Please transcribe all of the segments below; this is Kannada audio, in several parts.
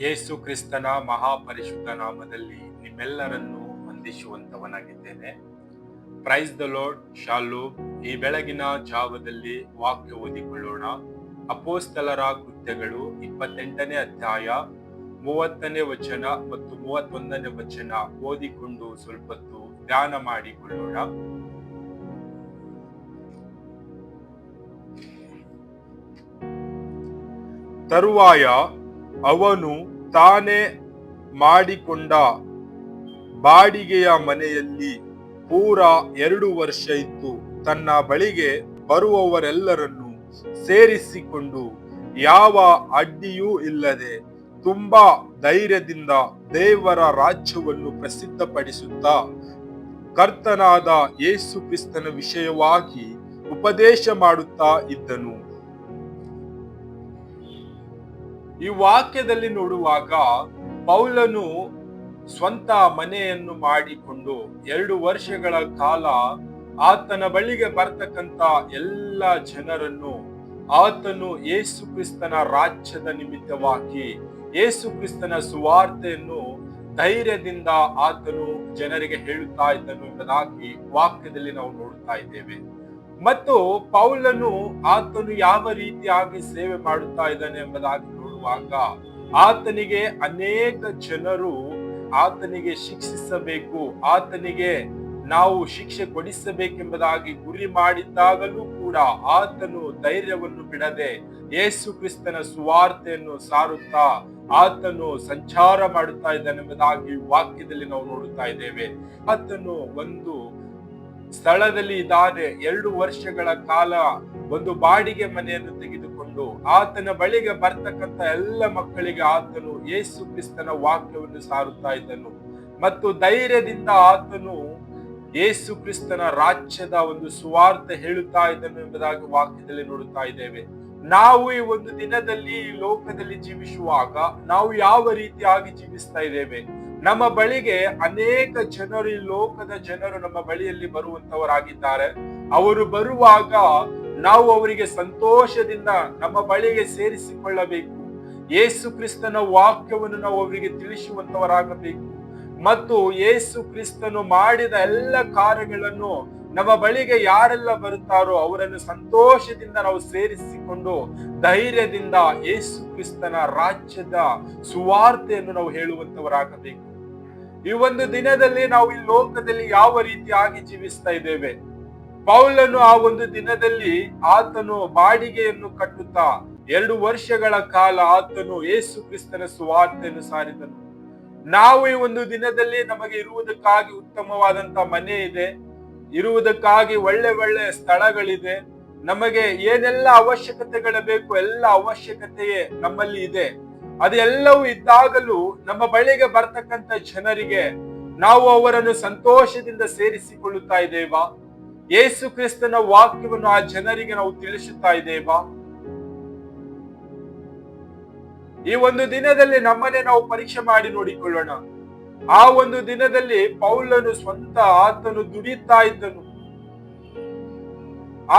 ಯೇಸು ಕ್ರಿಸ್ತನ ಮಹಾಪರಿಶುದ್ಧ ನಾಮದಲ್ಲಿ ನಿಮ್ಮೆಲ್ಲರನ್ನು ವಂದಿಸುವಂತವನಾಗಿದ್ದೇನೆ. ಪ್ರೈಸ್ ದ ಲೋಡ್ ಶಾಲು. ಈ ಬೆಳಗಿನ ಜಾವದಲ್ಲಿ ವಾಕ್ಯ ಓದಿಕೊಳ್ಳೋಣ. ಅಪೋಸ್ತಲರ ಕೃತ್ಯಗಳು ಇಪ್ಪತ್ತೆಂಟನೇ ಅಧ್ಯಾಯ ಮೂವತ್ತನೇ ವಚನ ಮತ್ತು ಮೂವತ್ತೊಂದನೇ ವಚನ ಓದಿಕೊಂಡು ಸ್ವಲ್ಪತ್ತು ಧ್ಯಾನ ಮಾಡಿಕೊಳ್ಳೋಣ. ತರುವಾಯ ಅವನು ತಾನೇ ಮಾಡಿಕೊಂಡ ಬಾಡಿಗೆಯ ಮನೆಯಲ್ಲಿ ಪೂರ ಎರಡು ವರ್ಷ ಇತ್ತು. ತನ್ನ ಬಳಿಗೆ ಬರುವವರೆಲ್ಲರನ್ನು ಸೇರಿಸಿಕೊಂಡು ಯಾವ ಅಡ್ಡಿಯೂ ಇಲ್ಲದೆ ತುಂಬಾ ಧೈರ್ಯದಿಂದ ದೇವರ ರಾಜ್ಯವನ್ನು ಪ್ರಸಿದ್ಧಪಡಿಸುತ್ತಾ ಕರ್ತನಾದ ಯೇಸು ಕ್ರಿಸ್ತನ ವಿಷಯವಾಗಿ ಉಪದೇಶ ಮಾಡುತ್ತಾ ಇದ್ದನು. ಈ ವಾಕ್ಯದಲ್ಲಿ ನೋಡುವಾಗ ಪೌಲನು ಸ್ವಂತ ಮನೆಯನ್ನು ಮಾಡಿಕೊಂಡು ಎರಡು ವರ್ಷಗಳ ಕಾಲ ಆತನ ಬಳಿಗೆ ಬರ್ತಕ್ಕಂತ ಎಲ್ಲ ಜನರನ್ನು ಆತನು ಯೇಸು ಕ್ರಿಸ್ತನ ರಾಜ್ಯದ ನಿಮಿತ್ತವಾಗಿ, ಯೇಸು ಕ್ರಿಸ್ತನ ಸುವಾರ್ತೆಯನ್ನು ಧೈರ್ಯದಿಂದ ಆತನು ಜನರಿಗೆ ಹೇಳುತ್ತಾ ಇದ್ದನು ಎಂಬುದಾಗಿ ವಾಕ್ಯದಲ್ಲಿ ನಾವು ನೋಡುತ್ತಾ ಇದ್ದೇವೆ. ಮತ್ತು ಪೌಲನು ಆತನು ಯಾವ ರೀತಿಯಾಗಿ ಸೇವೆ ಮಾಡುತ್ತಾ ಇದ್ದಾನೆ ಎಂಬುದಾಗಿ ನೋಡುವಾಗ ಆತನಿಗೆ ಅನೇಕ ಜನರು ಆತನಿಗೆ ಶಿಕ್ಷಿಸಬೇಕು, ಆತನಿಗೆ ನಾವು ಶಿಕ್ಷೆ ಕೊಡಿಸಬೇಕೆಂಬುದಾಗಿ ಗುರಿ ಮಾಡಿದ್ದಾಗಲೂ ಕೂಡ ಆತನು ಧೈರ್ಯವನ್ನು ಬಿಡದೆ ಯೇಸು ಕ್ರಿಸ್ತನ ಸುವಾರ್ತೆಯನ್ನು ಸಾರುತ್ತಾ ಆತನು ಸಂಚಾರ ಮಾಡುತ್ತಾ ಇದ್ದಾನೆಂಬುದಾಗಿ ವಾಕ್ಯದಲ್ಲಿ ನಾವು ನೋಡುತ್ತಾ ಇದ್ದೇವೆ. ಆತನು ಒಂದು ಸ್ಥಳದಲ್ಲಿ ಇದ್ದಾನೆ. ಎರಡು ವರ್ಷಗಳ ಕಾಲ ಒಂದು ಬಾಡಿಗೆ ಮನೆಯನ್ನು ತೆಗೆದುಕೊಂಡು ಆತನ ಬಳಿಗೆ ಬರ್ತಕ್ಕಂಥ ಎಲ್ಲ ಮಕ್ಕಳಿಗೆ ಆತನು ಯೇಸು ಕ್ರಿಸ್ತನ ವಾಕ್ಯವನ್ನು ಸಾರುತ್ತಾ ಇದ್ದನು. ಮತ್ತು ಧೈರ್ಯದಿಂದ ಆತನು ಯೇಸು ಕ್ರಿಸ್ತನ ರಾಜ್ಯದ ಒಂದು ಸುವಾರ್ಥ ಹೇಳುತ್ತಾ ಇದ್ದನು ಎಂಬುದಾಗಿ ವಾಕ್ಯದಲ್ಲಿ ನೋಡುತ್ತಾ ಇದ್ದೇವೆ. ನಾವು ಈ ಒಂದು ದಿನದಲ್ಲಿ ಲೋಕದಲ್ಲಿ ಜೀವಿಸುವಾಗ ನಾವು ಯಾವ ರೀತಿಯಾಗಿ ಜೀವಿಸ್ತಾ ಇದ್ದೇವೆ? ನಮ್ಮ ಬಳಿಗೆ ಅನೇಕ ಜನರು, ಈ ಲೋಕದ ಜನರು ನಮ್ಮ ಬಳಿಯಲ್ಲಿ ಬರುವಂತವರಾಗಿದ್ದಾರೆ ಅವರು ಬರುವಾಗ ನಾವು ಅವರಿಗೆ ಸಂತೋಷದಿಂದ ನಮ್ಮ ಬಳಿಗೆ ಸೇರಿಸಿಕೊಳ್ಳಬೇಕು. ಯೇಸು ಕ್ರಿಸ್ತನ ವಾಕ್ಯವನ್ನು ನಾವು ಅವರಿಗೆ ತಿಳಿಸುವಂತವರಾಗಬೇಕು. ಮತ್ತು ಯೇಸು ಕ್ರಿಸ್ತನು ಮಾಡಿದ ಎಲ್ಲ ಕಾರ್ಯಗಳನ್ನು ನಮ್ಮ ಬಳಿಗೆ ಯಾರೆಲ್ಲ ಬರುತ್ತಾರೋ ಅವರನ್ನು ಸಂತೋಷದಿಂದ ನಾವು ಸೇರಿಸಿಕೊಂಡು ಧೈರ್ಯದಿಂದ ಯೇಸು ಕ್ರಿಸ್ತನ ರಾಜ್ಯದ ಸುವಾರ್ತೆಯನ್ನು ನಾವು ಹೇಳುವಂತವರಾಗಬೇಕು. ಈ ಒಂದು ದಿನದಲ್ಲಿ ನಾವು ಈ ಲೋಕದಲ್ಲಿ ಯಾವ ರೀತಿಯಾಗಿ ಜೀವಿಸ್ತಾ ಇದ್ದೇವೆ? ಪೌಲನು ಆ ಒಂದು ದಿನದಲ್ಲಿ ಆತನು ಬಾಡಿಗೆಯನ್ನು ಕಟ್ಟುತ್ತಾ ಎರಡು ವರ್ಷಗಳ ಕಾಲ ಆತನು ಯೇಸು ಕ್ರಿಸ್ತನ ಸುವಾರ್ತೆಯನ್ನು ಸಾರಿದನು. ನಾವು ಈ ಒಂದು ದಿನದಲ್ಲಿ ನಮಗೆ ಇರುವುದಕ್ಕಾಗಿ ಉತ್ತಮವಾದಂತ ಮನೆ ಇದೆ, ಇರುವುದಕ್ಕಾಗಿ ಒಳ್ಳೆ ಒಳ್ಳೆ ಸ್ಥಳಗಳಿದೆ, ನಮಗೆ ಏನೆಲ್ಲ ಅವಶ್ಯಕತೆಗಳು ಬೇಕು ಎಲ್ಲ ಅವಶ್ಯಕತೆಯೇ ನಮ್ಮಲ್ಲಿ ಇದೆ. ಅದೆಲ್ಲವೂ ಇದ್ದಾಗಲೂ ನಮ್ಮ ಬಳಿಗೆ ಬರ್ತಕ್ಕಂಥ ಜನರಿಗೆ ನಾವು ಅವರನ್ನು ಸಂತೋಷದಿಂದ ಸೇರಿಸಿಕೊಳ್ಳುತ್ತಾ ಇದ್ದೇವಾ? ಯೇಸು ಕ್ರಿಸ್ತನ ವಾಕ್ಯವನ್ನು ಆ ಜನರಿಗೆ ನಾವು ತಿಳಿಸುತ್ತಾ ಇದ್ದೇವಾ? ಈ ಒಂದು ದಿನದಲ್ಲಿ ನಮ್ಮನೆ ನಾವು ಪರೀಕ್ಷೆ ಮಾಡಿ ನೋಡಿಕೊಳ್ಳೋಣ. ಆ ಒಂದು ದಿನದಲ್ಲಿ ಪೌಲನು ಸ್ವಂತ ಆತನು ದುಡಿತಾ ಇದ್ದನು.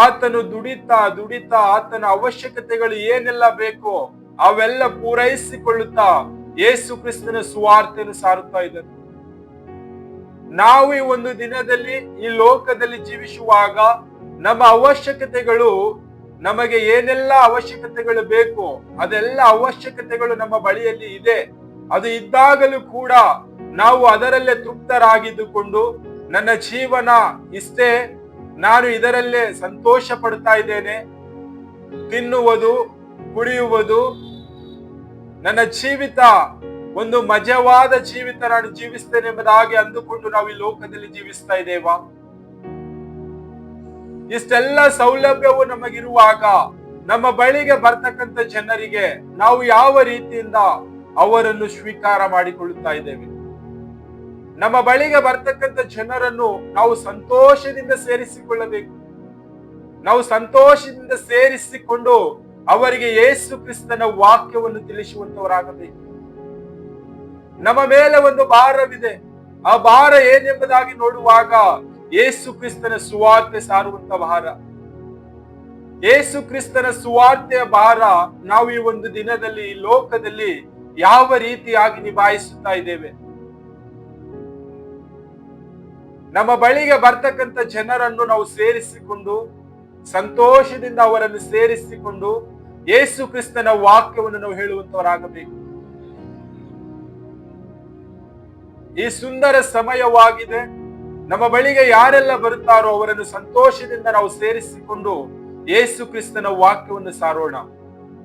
ಆತನು ದುಡಿತಾ ದುಡಿತಾ ಆತನ ಅವಶ್ಯಕತೆಗಳು ಏನೆಲ್ಲ ಬೇಕೋ ಅವೆಲ್ಲ ಪೂರೈಸಿಕೊಳ್ಳುತ್ತಾ ಯೇಸು ಕ್ರಿಸ್ತನ ಸುವಾರ್ತೆಯನ್ನು ಸಾರುತ್ತಾ ಇದ್ದನು. ನಾವು ಈ ಒಂದು ದಿನದಲ್ಲಿ ಈ ಲೋಕದಲ್ಲಿ ಜೀವಿಸುವಾಗ ನಮ್ಮ ಅವಶ್ಯಕತೆಗಳು ನಮಗೆ ಏನೆಲ್ಲ ಅವಶ್ಯಕತೆಗಳು ಬೇಕು ಅದೆಲ್ಲ ಅವಶ್ಯಕತೆಗಳು ನಮ್ಮ ಬಳಿಯಲ್ಲಿ ಇದೆ. ಅದು ಇದ್ದಾಗಲೂ ಕೂಡ ನಾವು ಅದರಲ್ಲೇ ತೃಪ್ತರಾಗಿದ್ದುಕೊಂಡು ನನ್ನ ಜೀವನ ಇಷ್ಟೇ ನಾನು ಇದರಲ್ಲೇ ಸಂತೋಷ ಪಡ್ತಾ ಇದ್ದೇನೆ. ತಿನ್ನುವುದು, ಕುಡಿಯುವುದು, ನನ್ನ ಜೀವಿತ ಒಂದು ಮಜವಾದ ಜೀವಿತ ನಾನು ಜೀವಿಸ್ತೇನೆ ಎಂಬುದಾಗಿ ಅಂದುಕೊಂಡು ನಾವು ಈ ಲೋಕದಲ್ಲಿ ಜೀವಿಸ್ತಾ ಇದ್ದೇವಾ? ಇಷ್ಟೆಲ್ಲ ಸೌಲಭ್ಯವು ನಮಗಿರುವಾಗ, ನಮ್ಮ ಬಳಿಗೆ ಬರ್ತಕ್ಕಂಥ ಜನರಿಗೆ ನಾವು ಯಾವ ರೀತಿಯಿಂದ ಅವರನ್ನು ಸ್ವೀಕಾರ ಮಾಡಿಕೊಳ್ಳುತ್ತಾ ಇದ್ದೇವೆ? ನಮ್ಮ ಬಳಿಗೆ ಬರ್ತಕ್ಕಂಥ ಜನರನ್ನು ನಾವು ಸಂತೋಷದಿಂದ ಸೇರಿಸಿಕೊಳ್ಳಬೇಕು. ನಾವು ಸಂತೋಷದಿಂದ ಸೇರಿಸಿಕೊಂಡು ಅವರಿಗೆ ಯೇಸು ಕ್ರಿಸ್ತನ ವಾಕ್ಯವನ್ನು ತಿಳಿಸುವಂತವರಾಗಬೇಕು. ನಮ್ಮ ಮೇಲೆ ಒಂದು ಭಾರವಿದೆ. ಆ ಭಾರ ಏನೆಂಬುದಾಗಿ ನೋಡುವಾಗ ಯೇಸು ಕ್ರಿಸ್ತನ ಸುವಾರ್ತೆ ಸಾರುವಂತ ಭಾರ. ಯೇಸು ಕ್ರಿಸ್ತನ ಸುವಾರ್ತೆಯ ಭಾರ ನಾವು ಈ ಒಂದು ದಿನದಲ್ಲಿ, ಈ ಲೋಕದಲ್ಲಿ ಯಾವ ರೀತಿಯಾಗಿ ನಿಭಾಯಿಸುತ್ತಾ ಇದ್ದೇವೆ? ನಮ್ಮ ಬಳಿಗೆ ಬರ್ತಕ್ಕಂಥ ಜನರನ್ನು ನಾವು ಸೇರಿಸಿಕೊಂಡು, ಸಂತೋಷದಿಂದ ಅವರನ್ನು ಸೇರಿಸಿಕೊಂಡು, ಯೇಸು ಕ್ರಿಸ್ತನ ವಾಕ್ಯವನ್ನು ನಾವು ಹೇಳುವಂತವರಾಗಬೇಕು. ಈ ಸುಂದರ ಸಮಯವಾಗಿದೆ. ನಮ್ಮ ಬಳಿಗೆ ಯಾರೆಲ್ಲ ಬರುತ್ತಾರೋ ಅವರನ್ನು ಸಂತೋಷದಿಂದ ನಾವು ಸೇರಿಸಿಕೊಂಡು ಯೇಸು ಕ್ರಿಸ್ತನ ವಾಕ್ಯವನ್ನು ಸಾರೋಣ.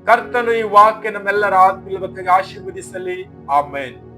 ಕರ್ತನು ಈ ವಾಕ್ಯ ನಮ್ಮೆಲ್ಲರ ಆತ್ಮೀಯ ಆಶೀರ್ವದಿಸಲಿ. ಆಮೇನ್.